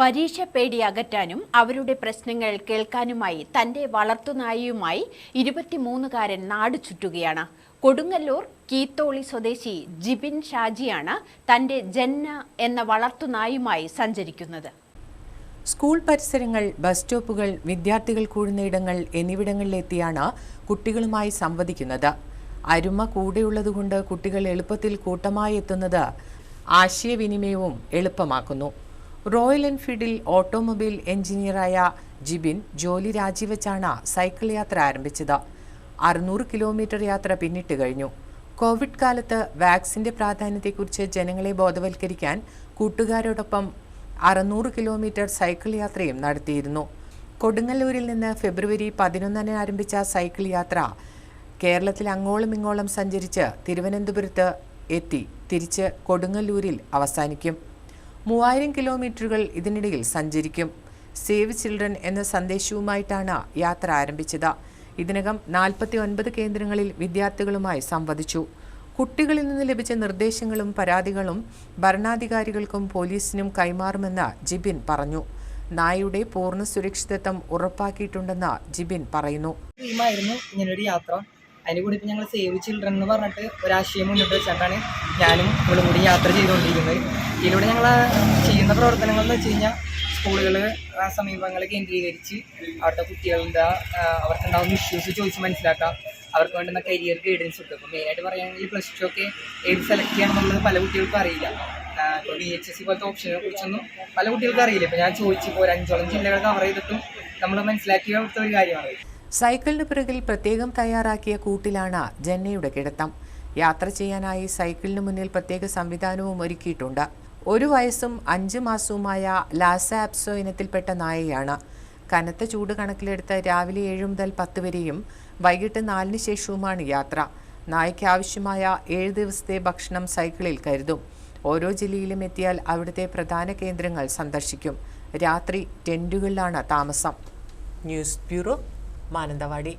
പരീക്ഷ പേടി അകറ്റാനും അവരുടെ പ്രശ്നങ്ങൾ കേൾക്കാനുമായി തന്റെ വളർത്തുനായയുമായി ഇരുപത്തിമൂന്നുകാരൻ നാട് ചുറ്റുകയാണ്. കൊടുങ്ങല്ലൂർ കീത്തോളി സ്വദേശി ജിബിൻ ഷാജിയാണ് തന്റെ ജന്ന എന്ന വളർത്തുനായുമായി സഞ്ചരിക്കുന്നത്. സ്കൂൾ പരിസരങ്ങൾ ബസ് സ്റ്റോപ്പുകൾ വിദ്യാർത്ഥികൾ കൂടുന്ന ഇടങ്ങൾ എന്നിവിടങ്ങളിലെത്തിയാണ് കുട്ടികളുമായി സംവദിക്കുന്നത്. അരുമ കൂടെയുള്ളതുകൊണ്ട് കുട്ടികൾ എളുപ്പത്തിൽ കൂട്ടമായി എത്തുന്നത് ആശയവിനിമയവും എളുപ്പമാക്കുന്നു. റോയൽ എൻഫീൽഡിൽ ഓട്ടോമൊബൈൽ എഞ്ചിനീയറായ ജിബിൻ ജോലി രാജിവെച്ചാണ് സൈക്കിൾ യാത്ര ആരംഭിച്ചത്. അറുന്നൂറ് കിലോമീറ്റർ യാത്ര പിന്നിട്ട് കഴിഞ്ഞു. കോവിഡ് കാലത്ത് വാക്സിന്റെ പ്രാധാന്യത്തെക്കുറിച്ച് ജനങ്ങളെ ബോധവൽക്കരിക്കാൻ കൂട്ടുകാരോടൊപ്പം അറുന്നൂറ് കിലോമീറ്റർ സൈക്കിൾ യാത്രയും നടത്തിയിരുന്നു. കൊടുങ്ങല്ലൂരിൽ നിന്ന് ഫെബ്രുവരി പതിനൊന്നിന് ആരംഭിച്ച സൈക്കിൾ യാത്ര കേരളത്തിൽ അങ്ങോളം ഇങ്ങോളം സഞ്ചരിച്ച് തിരുവനന്തപുരത്ത് എത്തി. തിരിച്ച് കൊടുങ്ങല്ലൂരിൽ അവസാനിക്കും. മൂവായിരം കിലോമീറ്ററുകൾ ഇതിനിടയിൽ സഞ്ചരിക്കും. സേവ് ചിൽഡ്രൻ എന്ന സന്ദേശവുമായിട്ടാണ് യാത്ര ആരംഭിച്ചത്. ഇതിനകം നാൽപ്പത്തി ഒൻപത് കേന്ദ്രങ്ങളിൽ വിദ്യാർത്ഥികളുമായി സംവദിച്ചു. കുട്ടികളിൽ നിന്ന് ലഭിച്ച നിർദ്ദേശങ്ങളും പരാതികളും ഭരണാധികാരികൾക്കും പോലീസിനും കൈമാറുമെന്ന് ജിബിൻ പറഞ്ഞു. നായയുടെ പൂർണ സുരക്ഷിതത്വം ഉറപ്പാക്കിയിട്ടുണ്ടെന്ന് ജിബിൻ പറയുന്നു. ഇങ്ങനൊരു യാത്ര. അതിന്റെ കൂടെ ഇപ്പം ഞങ്ങൾ സേവ് ചിൽഡ്രൻ എന്ന് പറഞ്ഞിട്ട് ഒരാശയം മുന്നോട്ട് വെച്ചിട്ടാണ് ഞാനും ഇവളും കൂടി യാത്ര ചെയ്തുകൊണ്ടിരിക്കുന്നത്. ഇതിലൂടെ ഞങ്ങൾ ചെയ്യുന്ന പ്രവർത്തനങ്ങൾ എന്ന് വെച്ച് കഴിഞ്ഞാൽ സ്കൂളുകൾ സമീപങ്ങൾ കേന്ദ്രീകരിച്ച് അവിടുത്തെ കുട്ടികളുടെ അവർക്കുണ്ടാകുന്ന ഇഷ്യൂസ് ചോദിച്ച് മനസ്സിലാക്കാം. അവർക്ക് വേണ്ടുന്ന കരിയർ ഗൈഡൻസ് കൊടുക്കും അപ്പോൾ മെയിനായിട്ട് പറയുകയാണെങ്കിൽ പ്ലസ് ടു ഒക്കെ ഏത് സെലക്ട് ചെയ്യണമെന്നുള്ളത് പല കുട്ടികൾക്കും അറിയില്ല. ഇപ്പോൾ ബി എച്ച് എസ് സി പോലത്തെ ഓപ്ഷനെ കുറിച്ചൊന്നും പല കുട്ടികൾക്കും അറിയില്ല. ഇപ്പോൾ ഞാൻ ചോദിച്ചപ്പോൾ ഒരു അഞ്ചോളം ജില്ലകൾ കവർ ചെയ്തിട്ടും നമ്മൾ മനസ്സിലാക്കിയ ഒരു കാര്യമാണ്. സൈക്കിളിന് പിറകിൽ പ്രത്യേകം തയ്യാറാക്കിയ കൂട്ടിലാണ് ജന്നയുടെ കിടത്തം. യാത്ര ചെയ്യാനായി സൈക്കിളിന് മുന്നിൽ പ്രത്യേക സംവിധാനവും ഒരുക്കിയിട്ടുണ്ട്. ഒരു വയസ്സും അഞ്ച് മാസവുമായ ലാസ ആപ്സോ ഇനത്തിൽപ്പെട്ട നായയാണ്. കനത്ത ചൂട് കണക്കിലെടുത്ത് രാവിലെ ഏഴ് മുതൽ പത്ത് വരെയും വൈകിട്ട് നാലിന് ശേഷവുമാണ് യാത്ര. നായയ്ക്ക് ആവശ്യമായ ഏഴ് ദിവസത്തെ ഭക്ഷണം സൈക്കിളിൽ കരുതും. ഓരോ ജില്ലയിലും എത്തിയാൽ അവിടുത്തെ പ്രധാന കേന്ദ്രങ്ങൾ സന്ദർശിക്കും. രാത്രി ടെന്റുകളിലാണ് താമസം. News bureau Mananthavady.